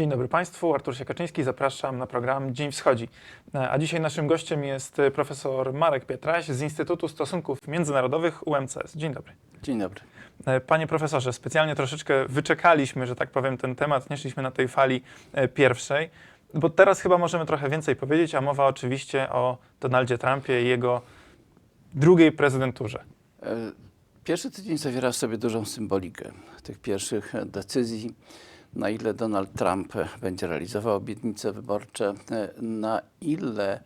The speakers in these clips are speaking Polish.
Dzień dobry Państwu, Artur Siekaczyński, zapraszam na program Dzień Wschodzi. A dzisiaj naszym gościem jest profesor Marek Pietraś z Instytutu Stosunków Międzynarodowych UMCS. Dzień dobry. Dzień dobry. Panie profesorze, specjalnie troszeczkę wyczekaliśmy, że tak powiem, ten temat, nie szliśmy na tej fali e, pierwszej, bo teraz chyba możemy trochę więcej powiedzieć, a mowa oczywiście o Donaldzie Trumpie i jego drugiej prezydenturze. E, Pierwszy tydzień zawiera w sobie dużą symbolikę tych pierwszych decyzji, na ile Donald Trump będzie realizował obietnice wyborcze, na ile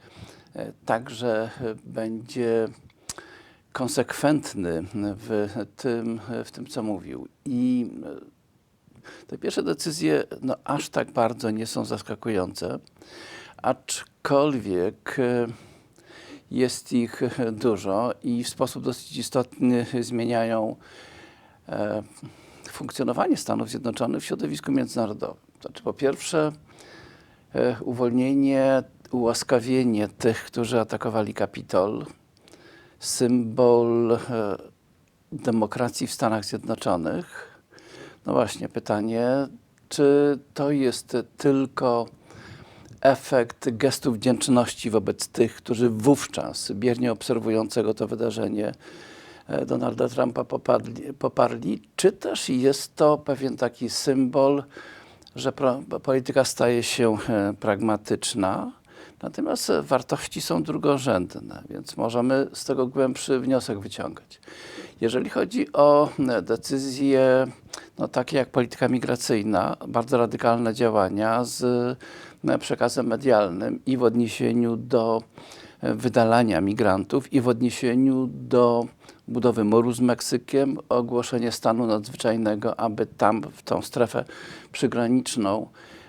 e, także będzie konsekwentny w tym, w tym co mówił. I e, te pierwsze decyzje no, aż tak bardzo nie są zaskakujące, aczkolwiek e, jest ich dużo i w sposób dosyć istotny zmieniają e, funkcjonowanie Stanów Zjednoczonych w środowisku międzynarodowym. Znaczy, po pierwsze, e, uwolnienie, ułaskawienie tych, którzy atakowali Kapitol, symbol e, demokracji w Stanach Zjednoczonych. No właśnie, pytanie, czy to jest tylko efekt gestu wdzięczności wobec tych, którzy wówczas, biernie obserwującego to wydarzenie, Donalda Trumpa poparli, poparli, czy też jest to pewien taki symbol, że polityka staje się e, pragmatyczna, natomiast e, wartości są drugorzędne, więc możemy z tego głębszy wniosek wyciągać. Jeżeli chodzi o e, decyzje no, takie jak polityka migracyjna, bardzo radykalne działania z e, przekazem medialnym i w odniesieniu do e, wydalania migrantów i w odniesieniu do budowy muru z Meksykiem, ogłoszenie stanu nadzwyczajnego, aby tam w tą strefę przygraniczną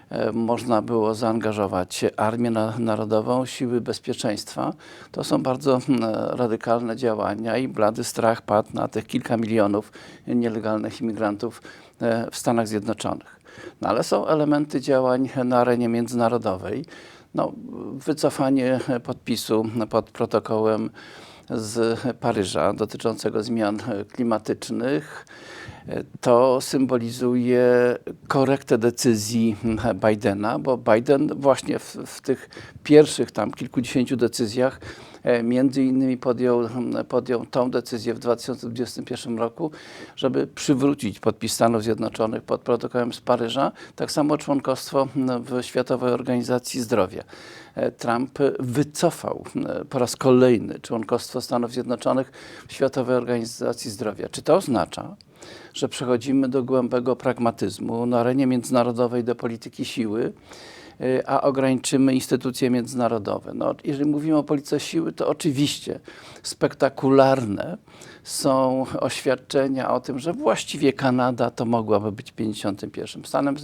e, można było zaangażować Armię na- Narodową, siły bezpieczeństwa. To są bardzo mm, radykalne działania i blady strach padł na tych kilka milionów nielegalnych imigrantów e, w Stanach Zjednoczonych. No, ale są elementy działań na arenie międzynarodowej. No, wycofanie podpisu pod protokołem z Paryża dotyczącego zmian klimatycznych. To symbolizuje korektę decyzji Bidena, bo Biden właśnie w, w tych pierwszych tam kilkudziesięciu decyzjach e, między innymi podjął, podjął tą decyzję w 2021 roku, żeby przywrócić podpis Stanów Zjednoczonych pod protokołem z Paryża, tak samo członkostwo w Światowej Organizacji Zdrowia. E, Trump wycofał po raz kolejny członkostwo Stanów Zjednoczonych w Światowej Organizacji Zdrowia. Czy to oznacza, że przechodzimy do głębego pragmatyzmu na arenie międzynarodowej do polityki siły, y, a ograniczymy instytucje międzynarodowe. No, jeżeli mówimy o polityce siły, to oczywiście spektakularne są oświadczenia o tym, że właściwie Kanada to mogłaby być 51. Stanem,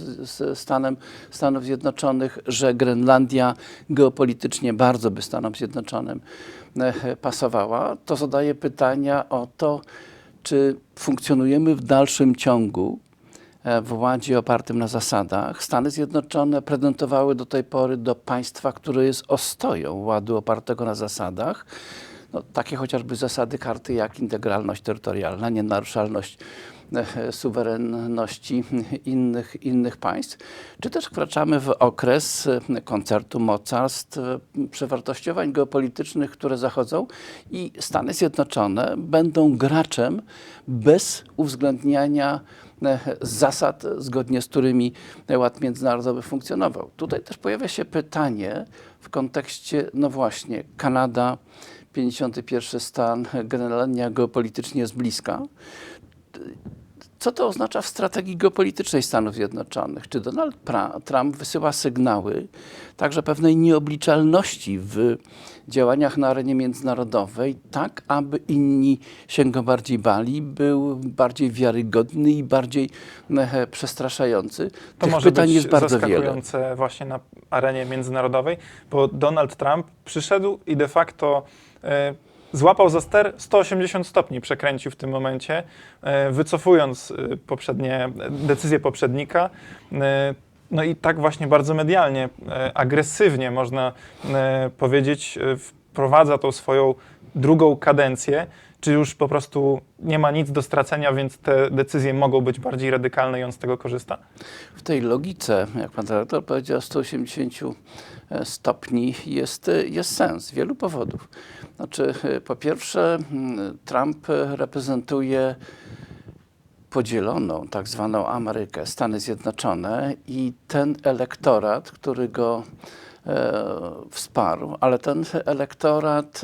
stanem Stanów Zjednoczonych, że Grenlandia geopolitycznie bardzo by Stanom Zjednoczonym e, pasowała. To zadaje pytania o to, czy funkcjonujemy w dalszym ciągu e, w ładzie opartym na zasadach. Stany Zjednoczone prezentowały do tej pory do państwa, które jest ostoją ładu opartego na zasadach. No, takie chociażby zasady karty jak integralność terytorialna, nienaruszalność suwerenności innych, innych państw, czy też wkraczamy w okres e, koncertu mocarstw, e, przewartościowań geopolitycznych, które zachodzą i Stany Zjednoczone będą graczem bez uwzględniania e, zasad, zgodnie z którymi ład międzynarodowy funkcjonował. Tutaj też pojawia się pytanie w kontekście, no właśnie, Kanada, 51 stan, Grenlandia geopolitycznie jest bliska. Co to oznacza w strategii geopolitycznej Stanów Zjednoczonych? Czy Donald Trump wysyła sygnały także pewnej nieobliczalności w działaniach na arenie międzynarodowej, tak aby inni się go bardziej bali, był bardziej wiarygodny i bardziej e, przestraszający? To Tych może pytań być jest bardzo wiele. właśnie na arenie międzynarodowej, bo Donald Trump przyszedł i de facto e, złapał za ster 180 stopni, przekręcił w tym momencie, e, wycofując e, poprzednie decyzje poprzednika. E, no i tak właśnie bardzo medialnie, agresywnie można powiedzieć, wprowadza tą swoją drugą kadencję. czy już po prostu nie ma nic do stracenia, więc te decyzje mogą być bardziej radykalne i on z tego korzysta? W tej logice, jak pan dyrektor powiedział, 180 stopni jest, jest sens z wielu powodów. Znaczy, po pierwsze, mm, Trump reprezentuje podzieloną tak zwaną Amerykę, Stany Zjednoczone i ten elektorat, który go e, wsparł, ale ten elektorat,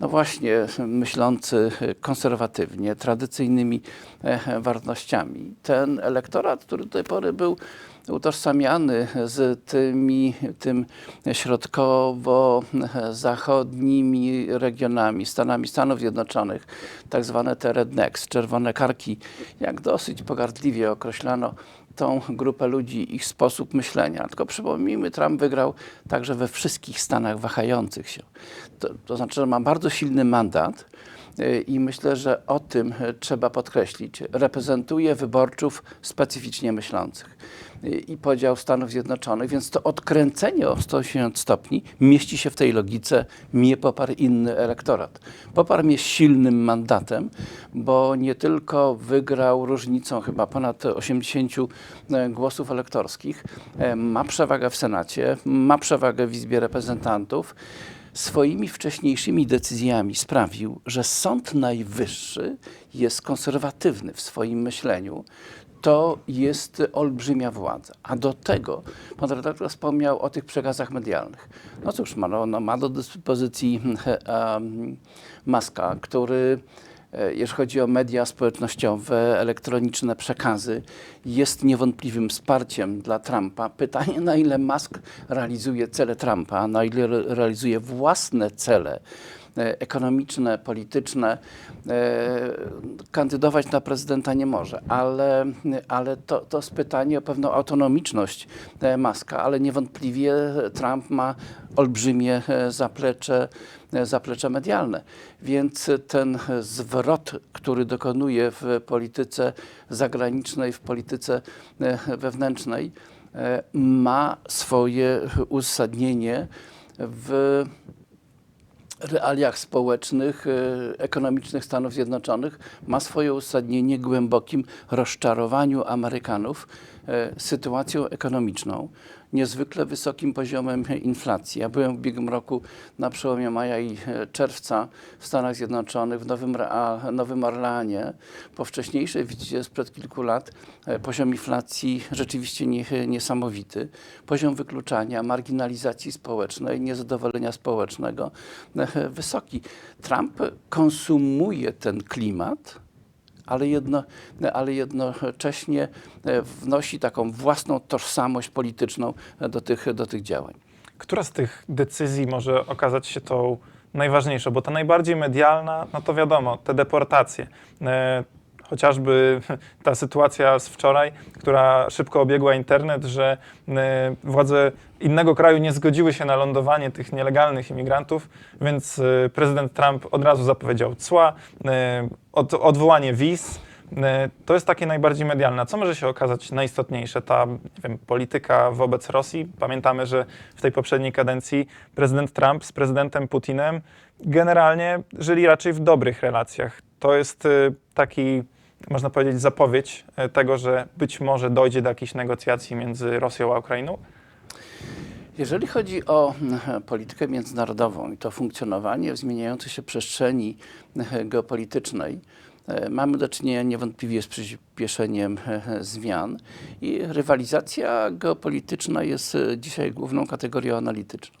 no właśnie, myślący konserwatywnie, tradycyjnymi e, wartościami. Ten elektorat, który do tej pory był utożsamiany z tymi, tym środkowo-zachodnimi regionami, Stanami Stanów Zjednoczonych, tak zwane te rednecks, czerwone karki, jak dosyć pogardliwie określano tą grupę ludzi, ich sposób myślenia. Tylko przypomnijmy, Trump wygrał także we wszystkich stanach wahających się. To, to znaczy, że ma bardzo silny mandat i myślę, że o tym y, trzeba podkreślić. Reprezentuje wyborców specyficznie myślących y, i podział Stanów Zjednoczonych, więc to odkręcenie o 180 stopni mieści się w tej logice, mnie poparł inny elektorat. Poparł mnie silnym mandatem, bo nie tylko wygrał różnicą chyba ponad 80 e, głosów elektorskich, e, ma przewagę w Senacie, ma przewagę w Izbie Reprezentantów, swoimi wcześniejszymi decyzjami sprawił, że Sąd Najwyższy jest konserwatywny w swoim myśleniu. To jest olbrzymia władza. A do tego pan redaktor wspomniał o tych przekazach medialnych. No cóż, ma, no, ma do dyspozycji um, Maska, który jeżeli chodzi o media społecznościowe, elektroniczne przekazy, jest niewątpliwym wsparciem dla Trumpa. Pytanie, na ile Musk realizuje cele Trumpa, na ile re- realizuje własne cele e, ekonomiczne, polityczne. E, Kandydować na prezydenta nie może, ale, ale to, to jest pytanie o pewną autonomiczność e, Muska, ale niewątpliwie Trump ma olbrzymie e, zaplecze, e, zaplecze medialne. Więc ten zwrot, który dokonuje w polityce zagranicznej, w polityce e, wewnętrznej, e, ma swoje uzasadnienie w realiach społecznych, e, ekonomicznych Stanów Zjednoczonych ma swoje uzasadnienie głębokim rozczarowaniu Amerykanów e, sytuacją ekonomiczną, niezwykle wysokim poziomem inflacji. Ja byłem w ubiegłym roku na przełomie maja i e, czerwca w Stanach Zjednoczonych, w Nowym, Nowym Orleanie. Po wcześniejszej wizycie sprzed kilku lat e, poziom inflacji rzeczywiście nie, niesamowity. Poziom wykluczania, marginalizacji społecznej, niezadowolenia społecznego e, wysoki. Trump konsumuje ten klimat, ale, jedno, ale jednocześnie e, wnosi taką własną tożsamość polityczną do tych, do tych działań. Która z tych decyzji może okazać się tą najważniejszą? Bo ta najbardziej medialna, no to wiadomo, te deportacje. Chociażby ta sytuacja z wczoraj, która szybko obiegła internet, że e, władze innego kraju nie zgodziły się na lądowanie tych nielegalnych imigrantów, więc e, prezydent Trump od razu zapowiedział cła, e, od, odwołanie wiz. To jest takie najbardziej medialne. Co może się okazać najistotniejsze? Ta wiem, polityka wobec Rosji. Pamiętamy, że w tej poprzedniej kadencji prezydent Trump z prezydentem Putinem generalnie żyli raczej w dobrych relacjach. To jest taki, można powiedzieć, zapowiedź e, tego, że być może dojdzie do jakichś negocjacji między Rosją a Ukrainą. Jeżeli chodzi o e, politykę międzynarodową i to funkcjonowanie w zmieniającej się przestrzeni e, geopolitycznej, mamy do czynienia niewątpliwie z przyspieszeniem zmian i rywalizacja geopolityczna jest dzisiaj główną kategorią analityczną.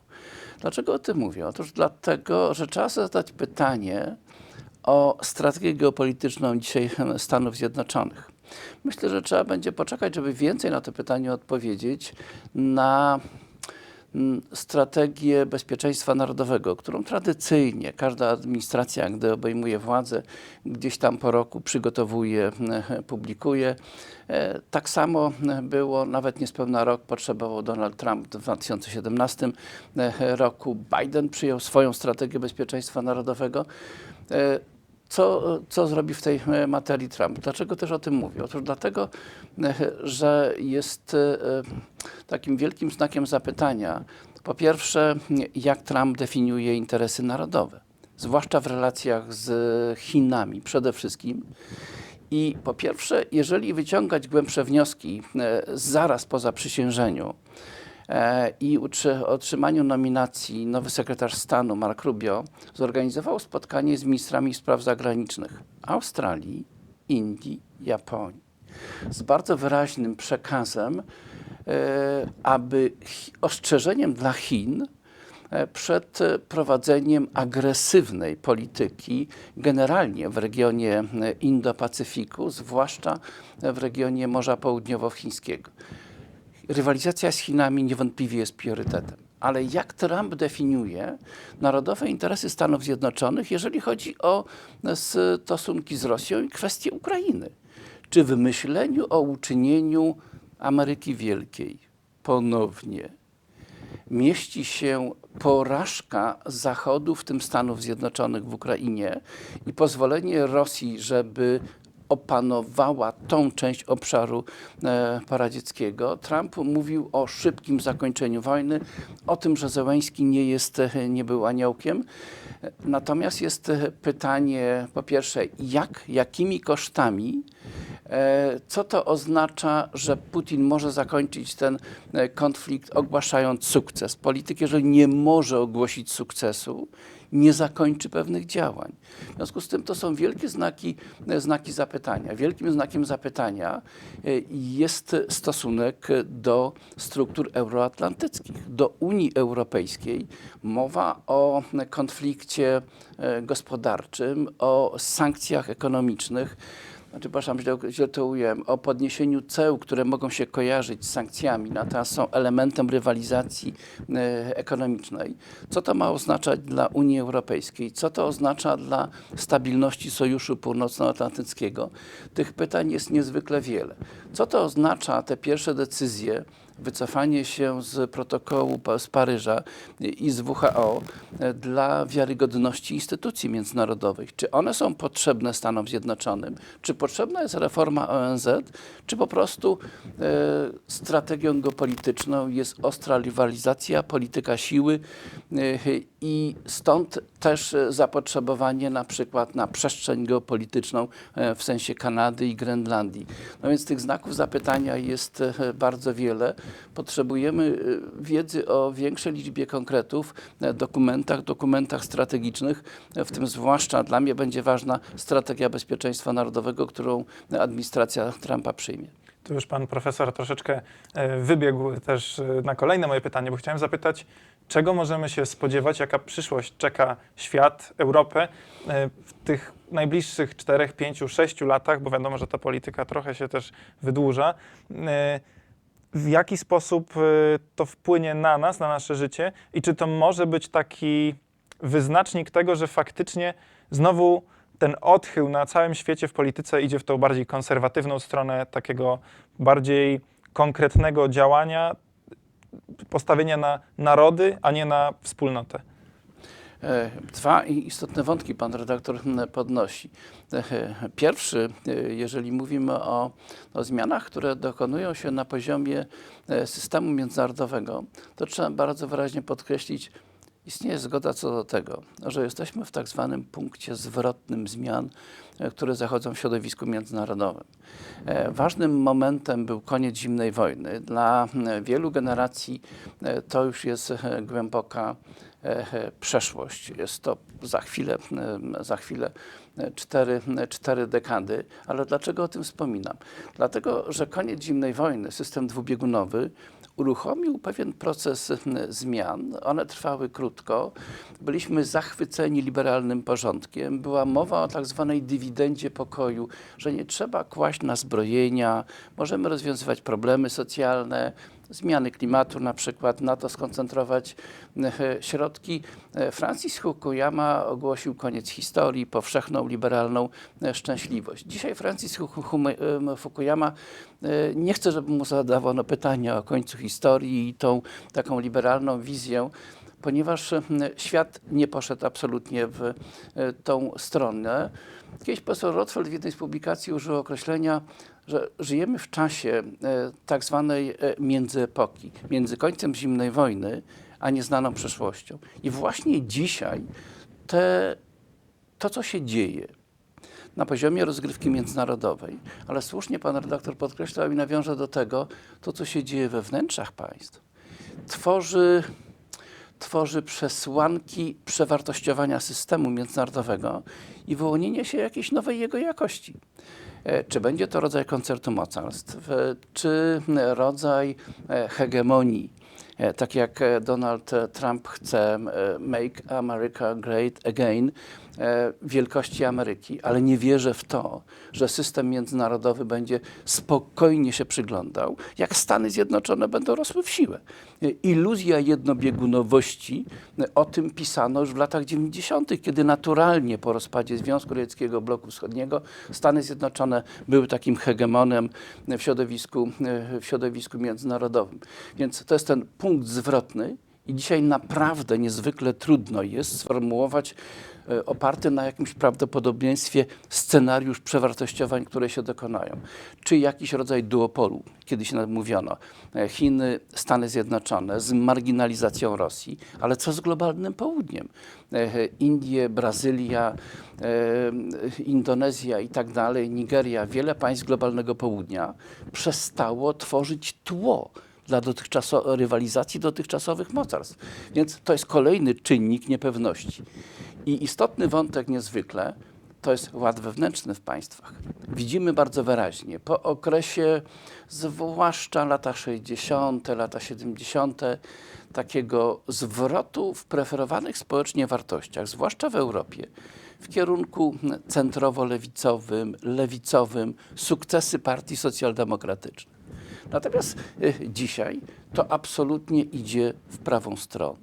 Dlaczego o tym mówię? Otóż dlatego, że trzeba zadać pytanie o strategię geopolityczną dzisiaj Stanów Zjednoczonych. Myślę, że trzeba będzie poczekać, żeby więcej na to pytanie odpowiedzieć na mm, strategię bezpieczeństwa narodowego, którą tradycyjnie każda administracja, gdy obejmuje władzę, gdzieś tam po roku przygotowuje, publikuje. E, Tak samo było, nawet niespełna rok potrzebował Donald Trump w 2017 e, roku. Biden przyjął swoją strategię bezpieczeństwa narodowego. E, Co, co zrobi w tej e, materii Trump? Dlaczego też o tym mówię? Otóż dlatego, e, że jest takim wielkim znakiem zapytania, po pierwsze, jak Trump definiuje interesy narodowe. zwłaszcza w relacjach z Chinami przede wszystkim. I po pierwsze, jeżeli wyciągać głębsze wnioski zaraz po zaprzysiężeniu i utrzy- otrzymaniu nominacji nowy sekretarz stanu Mark Rubio zorganizował spotkanie z ministrami spraw zagranicznych Australii, Indii, Japonii z bardzo wyraźnym przekazem, e, aby ostrzeżeniem dla Chin e, przed e, prowadzeniem agresywnej polityki generalnie w regionie e, Indo-Pacyfiku, zwłaszcza w regionie Morza Południowochińskiego. Rywalizacja z Chinami niewątpliwie jest priorytetem. Ale jak Trump definiuje narodowe interesy Stanów Zjednoczonych, jeżeli chodzi o stosunki z Rosją i kwestię Ukrainy? Czy w myśleniu o uczynieniu Ameryki Wielkiej ponownie mieści się porażka Zachodu, w tym Stanów Zjednoczonych w Ukrainie i pozwolenie Rosji, żeby opanowała tą część obszaru e, paradzieckiego. Trump mówił o szybkim zakończeniu wojny, o tym, że Zełęński nie, jest, e, nie był aniołkiem. E, Natomiast jest pytanie, po pierwsze, jak, jakimi kosztami Co to oznacza, że Putin może zakończyć ten konflikt ogłaszając sukces? Polityk, jeżeli nie może ogłosić sukcesu, nie zakończy pewnych działań. W związku z tym to są wielkie znaki, e, znaki zapytania. Wielkim znakiem zapytania e, jest stosunek do struktur euroatlantyckich, do Unii Europejskiej. Mowa o konflikcie e, gospodarczym, o sankcjach ekonomicznych znaczy, przepraszam, źle, źle to ująłem, o podniesieniu ceł, które mogą się kojarzyć z sankcjami, natomiast są elementem rywalizacji e, ekonomicznej. Co to ma oznaczać dla Unii Europejskiej? Co to oznacza dla stabilności Sojuszu Północnoatlantyckiego? Tych pytań jest niezwykle wiele. Co to oznacza te pierwsze decyzje, wycofanie się z protokołu z Paryża i z WHO dla wiarygodności instytucji międzynarodowych. Czy one są potrzebne Stanom Zjednoczonym? Czy potrzebna jest reforma ONZ? Czy po prostu e, strategią geopolityczną jest ostra rywalizacja, polityka siły e, i stąd też e, zapotrzebowanie na przykład na przestrzeń geopolityczną e, w sensie Kanady i Grenlandii. No więc tych znaków zapytania jest e, bardzo wiele. Potrzebujemy wiedzy o większej liczbie konkretów, dokumentach, dokumentach strategicznych, w tym zwłaszcza dla mnie będzie ważna strategia bezpieczeństwa narodowego, którą administracja Trumpa przyjmie. Tu już pan profesor troszeczkę wybiegł też na kolejne moje pytanie, bo chciałem zapytać, czego możemy się spodziewać, jaka przyszłość czeka świat, Europę e, w tych najbliższych 4, 5, 6 latach, bo wiadomo, że ta polityka trochę się też wydłuża. E, W jaki sposób e, to wpłynie na nas, na nasze życie? I czy to może być taki wyznacznik tego, że faktycznie znowu ten odchył na całym świecie w polityce idzie w tą bardziej konserwatywną stronę, takiego bardziej konkretnego działania, postawienia na narody, a nie na wspólnotę. E, Dwa istotne wątki pan redaktor podnosi. E, Pierwszy, e, jeżeli mówimy o, o zmianach, które dokonują się na poziomie systemu międzynarodowego, to trzeba bardzo wyraźnie podkreślić, istnieje zgoda co do tego, że jesteśmy w tak zwanym punkcie zwrotnym zmian, e, które zachodzą w środowisku międzynarodowym. E, Ważnym momentem był koniec zimnej wojny. Dla m, wielu generacji e, to już jest e, głęboka e, e, przeszłość. Jest to za chwilę, e, za chwilę e, cztery, cztery dekady. Ale dlaczego o tym wspominam? Dlatego, że koniec zimnej wojny, system dwubiegunowy, uruchomił pewien proces zmian. One trwały krótko. Byliśmy zachwyceni liberalnym porządkiem. Była mowa o tak zwanej dywidendzie pokoju, że nie trzeba kłaść na zbrojenia, możemy rozwiązywać problemy socjalne, zmiany klimatu na przykład, na to skoncentrować e, środki. E, Francis Fukuyama ogłosił koniec historii, powszechną, liberalną e, szczęśliwość. Dzisiaj Francis Fu- Fu- Fukuyama nie chce, żeby mu zadawano pytania o końcu historii i tą taką liberalną wizję, ponieważ świat nie poszedł absolutnie w tą stronę. Kiedyś profesor Rothfeld w jednej z publikacji użył określenia, że żyjemy w czasie e, tak zwanej e, międzyepoki, między końcem zimnej wojny, a nieznaną przeszłością. I właśnie dzisiaj te to, co się dzieje na poziomie rozgrywki międzynarodowej, ale słusznie pan redaktor podkreślał i nawiąże do tego, to, co się dzieje we wnętrzach państw, tworzy, tworzy przesłanki przewartościowania systemu międzynarodowego i wyłonienie się jakiejś nowej jego jakości. E, Czy będzie to rodzaj koncertu mocarstw, czy rodzaj e, hegemonii, e, tak jak Donald Trump chce Make America Great Again, wielkości Ameryki, ale nie wierzę w to, że system międzynarodowy będzie spokojnie się przyglądał, jak Stany Zjednoczone będą rosły w siłę. E, Iluzja jednobiegunowości, e, o tym pisano już w latach 90., kiedy naturalnie po rozpadzie Związku Radzieckiego Bloku Wschodniego Stany Zjednoczone były takim hegemonem w środowisku, e, w środowisku międzynarodowym. Więc to jest ten punkt zwrotny, i dzisiaj naprawdę niezwykle trudno jest sformułować e, oparty na jakimś prawdopodobieństwie scenariusz przewartościowań, które się dokonają. Czy jakiś rodzaj duopolu, kiedyś mówiono, e, Chiny, Stany Zjednoczone z marginalizacją Rosji, ale co z globalnym południem? E, Indie, Brazylia, Indonezja i tak dalej, Nigeria, wiele państw globalnego południa przestało tworzyć tło dla dotychczaso- rywalizacji dotychczasowych mocarstw. Więc to jest kolejny czynnik niepewności. I istotny wątek niezwykle to jest ład wewnętrzny w państwach. Widzimy bardzo wyraźnie po okresie, zwłaszcza lata 60., lata 70., takiego zwrotu w preferowanych społecznie wartościach, zwłaszcza w Europie, w kierunku centrowo-lewicowym, lewicowym, sukcesy partii socjaldemokratycznych. Natomiast e, dzisiaj to absolutnie idzie w prawą stronę.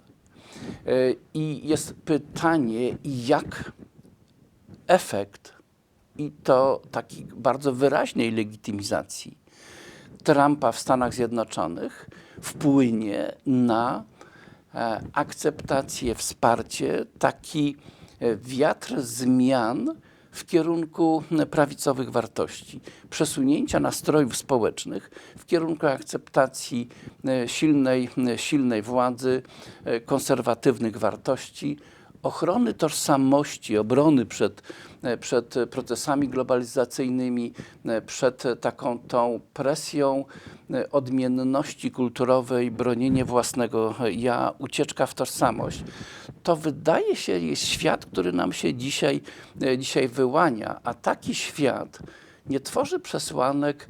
E, I jest pytanie, jak efekt i to takiej bardzo wyraźnej legitymizacji Trumpa w Stanach Zjednoczonych wpłynie na e, akceptację, wsparcie, taki wiatr zmian w kierunku prawicowych wartości, przesunięcia nastrojów społecznych w kierunku akceptacji e, silnej, m, silnej władzy, e, konserwatywnych wartości, ochrony tożsamości, obrony przed, e, przed procesami globalizacyjnymi, e, przed taką tą presją e, odmienności kulturowej, bronienie własnego ja, ucieczka w tożsamość. To wydaje się jest świat, który nam się dzisiaj, dzisiaj wyłania, a taki świat nie tworzy przesłanek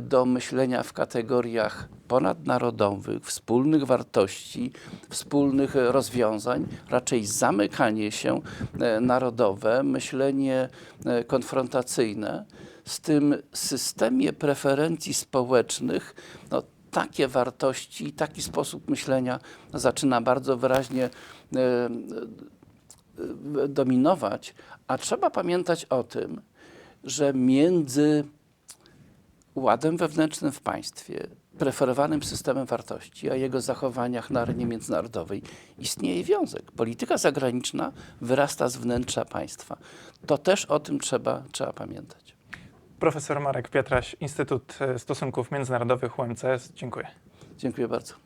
do myślenia w kategoriach ponadnarodowych, wspólnych wartości, wspólnych e, rozwiązań, raczej zamykanie się e, narodowe, myślenie e, konfrontacyjne. Z tym systemie preferencji społecznych, no, takie wartości, taki sposób myślenia zaczyna bardzo wyraźnie e, e, dominować, a trzeba pamiętać o tym, że między ładem wewnętrznym w państwie, preferowanym systemem wartości, a jego zachowaniach na arenie międzynarodowej istnieje wiązek. Polityka zagraniczna wyrasta z wnętrza państwa. To też o tym trzeba, trzeba pamiętać. Profesor Marek Pietraś, Instytut Stosunków Międzynarodowych UMCS. Dziękuję. Dziękuję bardzo.